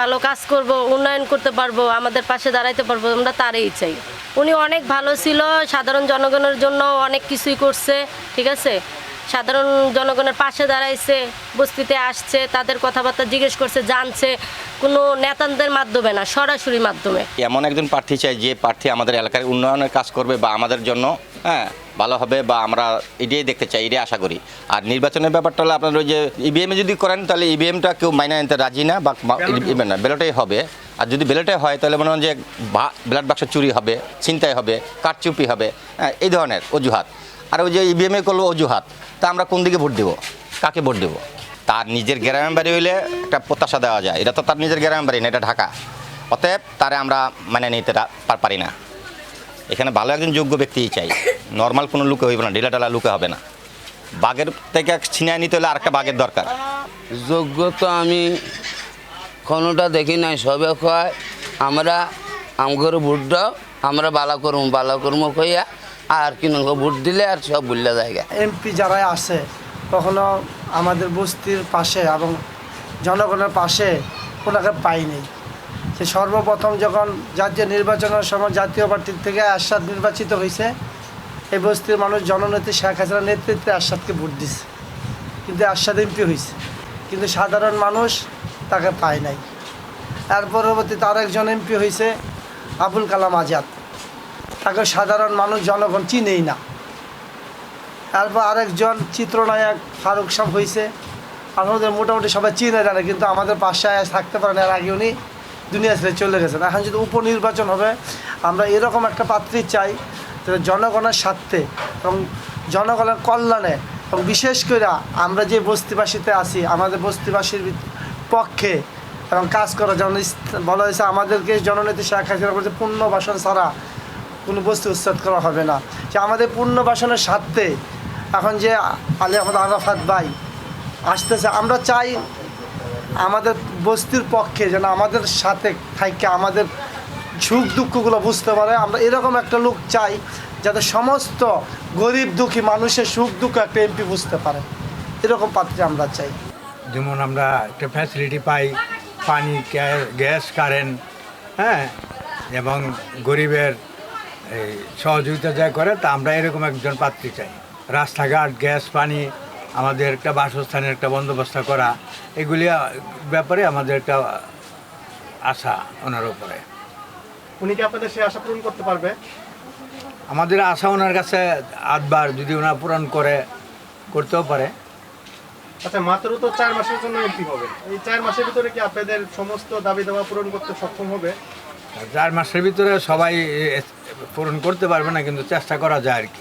ভালো কাজ করব, উন্নয়ন করতে পারব, আমাদের পাশে দাঁড়াইতে পারব, আমরা তারই চাই। উনি অনেক ভালো ছিল, সাধারণ জনগণের জন্য অনেক কিছুই করছে, ঠিক আছে? সাধারণ জনগণের পাশে দাঁড়াইছে বস্তিতে আসছে তাদের কথাবার্তা জিজ্ঞেস করছে জানছে কোনো নেতাদের মাধ্যমে না সরাসরি মাধ্যমে। এমন একজন প্রার্থী চাই যে প্রার্থী আমাদের এলাকার উন্নয়নের কাজ করবে বা আমাদের জন্য হ্যাঁ ভালো হবে বা আমরা এটাই দেখতে চাই এটাই আশা করি। আর নির্বাচনের ব্যাপারটা হলো আপনার ওই যে ইভিএমে যদি করেন তাহলে ইভিএমটা কেউ মাইনে নিতে রাজি না বা ইভেন না ব্যালটেই হবে। আর যদি ব্যালটে হয় তাহলে মনে হয় যে ব্লাড বাক্স চুরি হবে ছিনতাই হবে কারচুপি হবে হ্যাঁ এই ধরনের অজুহাত। আর ওই যে ইভিএমে করল অজুহাত, তা আমরা কোন দিকে ভোট দেবো? কাকে ভোট দেবো? তার নিজের গ্রামের বাড়ি হইলে একটা প্রত্যাশা দেওয়া যায়। এটা তো তার নিজের গ্রামের বাড়ি না, এটা ঢাকা। অতএব তারে আমরা মানে নিতে পারি না। এখানে ভালো একজন যোগ্য ব্যক্তিই চাই। নর্মাল কোনো লুকে হইবে না, ঢিলা টালা লুকে হবে না। বাঘের থেকে ছিনিয়ে নিতে হলে আরেকটা বাঘের দরকার। যোগ্য তো আমি কোনোটা দেখি নাই, সবে কয়, আমরা আমগর ভোট দাও, আমরা বালা করব বালা করব কইয়া আর কি ভোট দিলে আর সব ভুললে জায়গা এমপি যারা আসে, কখনো আমাদের বস্তির পাশে এবং জনগণের পাশে ওনাকে পাইনি। সে সর্বপ্রথম যখন জাতীয় নির্বাচনের সময় জাতীয় পার্টির থেকে আরশাদ নির্বাচিত হয়েছে এই বস্তির মানুষ জননেত্রী শেখ হাসিনার নেতৃত্বে আরশাদকে ভোট দিছে। কিন্তু আরশাদ এমপি হয়েছে কিন্তু সাধারণ মানুষ তাকে পায় নাই। তার পরবর্তীতে আরেকজন এমপি হয়েছে আবুল কালাম আজাদ। তাকে সাধারণ মানুষ, জনগণ চিনেই না। তারপর আরেকজন চিত্রনায়ক ফারুক সাহ হয়েছে আমাদের মোটামুটি সবাই চিনে জানে, কিন্তু আমাদের পাশে আয়া থাকতে পারেন এর আগে উনি দুনিয়া ছেড়ে চলে গেছেন। এখন যদি উপনির্বাচন হবে, আমরা এরকম একটা পাত্রী চাই যেটা জনগণের স্বার্থে এবং জনগণের কল্যাণে এবং বিশেষ করে আমরা যে বস্তিবাসীতে আছি, আমাদের বস্তিবাসীর পক্ষে এবং কাজ করা ইস- বলা হয়েছে আমাদেরকে জননেত্রী শেখ বলছে পুণ্যবাসন ছাড়া কোনো বস্তু উচ্ছেদ করা হবে না। যে আমাদের পুণ্যবাসনের স্বার্থে এখন যে আলী আহমদ আরাফাত ভাই আসতেছে, আমরা চাই আমাদের বস্তির পক্ষে যেন আমাদের সাথে থাইকে আমাদের সুখ দুঃখগুলো বুঝতে পারে। আমরা এরকম একটা লোক চাই যাতে সমস্ত গরিব দুঃখী মানুষের সুখ দুঃখ একটা এমপি বুঝতে পারে। এরকম পাত্রে আমরা চাই। যেমন আমরা একটা ফ্যাসিলিটি পাই, পানি গ্যা- গ্যাস কারেন্ট হ্যাঁ? এবং গরিবের এই সহযোগিতা যা করে তা আমরা এরকম একজন পাত্রী চাই। রাস্তাঘাট গ্যাস পানি আমাদের একটা বাসস্থানের একটা বন্দোবস্ত করা এগুলি ব্যাপারে আমাদের একটা আশা ওনার উপরে। উনি কি আপনাদের সেই আশা পূরণ করতে পারবে? আমাদের আশা ওনার কাছে আটবার যদি ওনার পূরণ করে করতেও পারে। আচ্ছা মাত্র তো চার মাসের জন্য এমপি হবে। এই চার মাসের ভিতরে কি আপনাদের সমস্ত দাবি দাওয়া পূরণ করতে সক্ষম হবে? চার মাসের ভিতরে সবাই পূরণ করতে পারবে না কিন্তু চেষ্টা করা যায় আর কি।